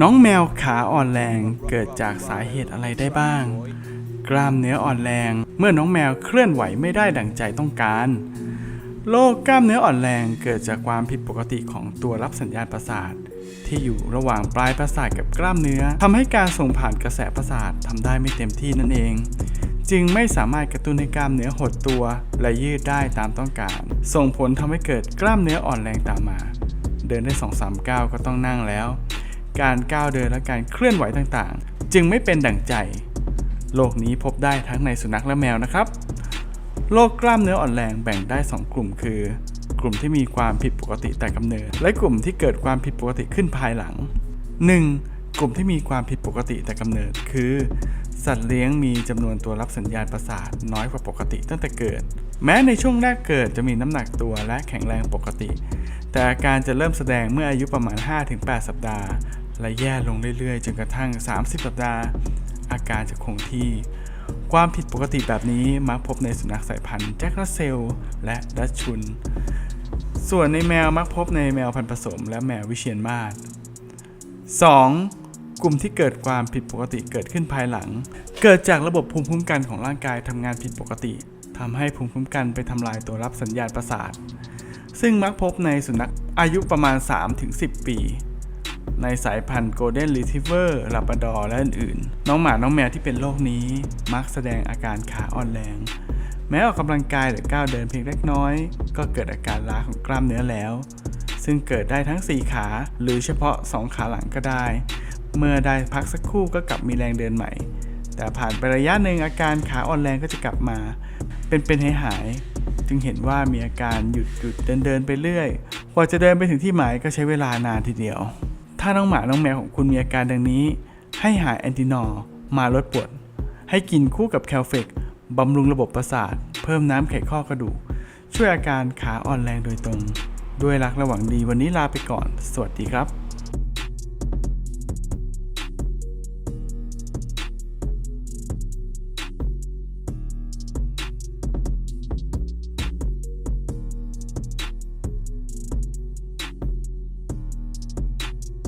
น้องแมวขาอ่อนแรงเกิดจากสาเหตุอะไรได้บ้าง กล้ามเนื้ออ่อนแรง เมื่อน้องแมวเคลื่อนไหวไม่ได้ดั่งใจต้องการ โรคกล้ามเนื้ออ่อนแรงเกิดจากความผิดปกติของตัวรับสัญญาณประสาท ที่อยู่ระหว่างปลายประสาทกับกล้ามเนื้อทำให้การส่งผ่านกระแสประสาททำได้ไม่เต็มที่นั่นเอง จึงไม่สามารถกระตุ้นให้กล้ามเนื้อหดตัว และยืดได้ตามต้องการ ส่งผลทำให้เกิดกล้ามเนื้ออ่อนแรงตามมา เดินได้2อสามก้าวก็ต้องนั่งแล้ว การก้าวเดินและการเคลื่อนไหวต่างๆ จึงไม่เป็นดั่งใจ โรคนี้พบได้ทั้งในสุนัขและแมวนะครับ โรคกล้ามเนื้ออ่อนแรงแบ่งได้ 2 กลุ่มคือ กลุ่มที่มีความผิดปกติแต่กำเนิด และกลุ่มที่เกิดความผิดปกติขึ้นภายหลัง 1. กลุ่มที่มีความผิดปกติแต่กำเนิดคือ สัตว์เลี้ยงมีจำนวนตัวรับสัญญาณประสาทน้อยกว่าปกติตั้งแต่เกิด แม้ในช่วงแรกเกิดจะมีน้ำหนักตัวและแข็งแรงปกติแต่อาการจะเริ่มแสดงเมื่ออายุประมาณ 5-8 สัปดาห์ และแย่ลงเรื่อยๆ จนกระทั่ง 30 สัปดาห์ อาการจะคงที่ ความผิดปกติแบบนี้มักพบในสุนัขสายพันธุ์แจ็ครัสเซลและดัชชุน ส่วนในแมวมักพบในแมวพันธุ์ผสม และแมววิเชียนมาศ 2. กลุ่มที่เกิดความผิดปกติเกิดขึ้นภายหลัง เกิดจากระบบภูมิคุ้มกันของร่างกายทำงานผิดปกติทำให้ภูมิคุ้มกันไปทำลายตัวรับสัญญาณประสาท ซึ่งมักพบในสุนัขอายุประมาณ 3-10 ปี ในสายพันธุ์ Golden Retriever Labrador และอื่นๆ น้องหมา น้องแมวที่เป็นโรคนี้ มักแสดงอาการขาอ่อนแรง แม้ออกกำลังกายหรือก้าวเดินเพียงเล็กน้อย ก็เกิดอาการล้าของกล้ามเนื้อแล้ว ซึ่งเกิดได้ทั้ง 4 ขา หรือเฉพาะ 2 ขาหลังก็ได้ เมื่อได้พักสักครู่ก็กลับมีแรงเดินใหม่ แต่ผ่านไประยะหนึ่งอาการขาอ่อนแรงก็จะกลับมา เป็นเป็นหายหายๆจึงเห็นว่ามีอาการหยุดหยุดเดินเดินไปเรื่อยกว่าจะเดินไปถึงที่หมายก็ใช้เวลานานทีเดียวาน้องหมาน้องแมวของคุณมีอาการดังนี้ ให้หาแอนตินอร์มาลดปวด ให้กินคู่กับแคลเฟกบำรุงระบบประสาท เพิ่มน้ำไขข้อกระดูก ช่วยอาการขาอ่อนแรงโดยตรง ด้วยรักระหว่างดีวันนี้ลาไปก่อน สวัสดีครับ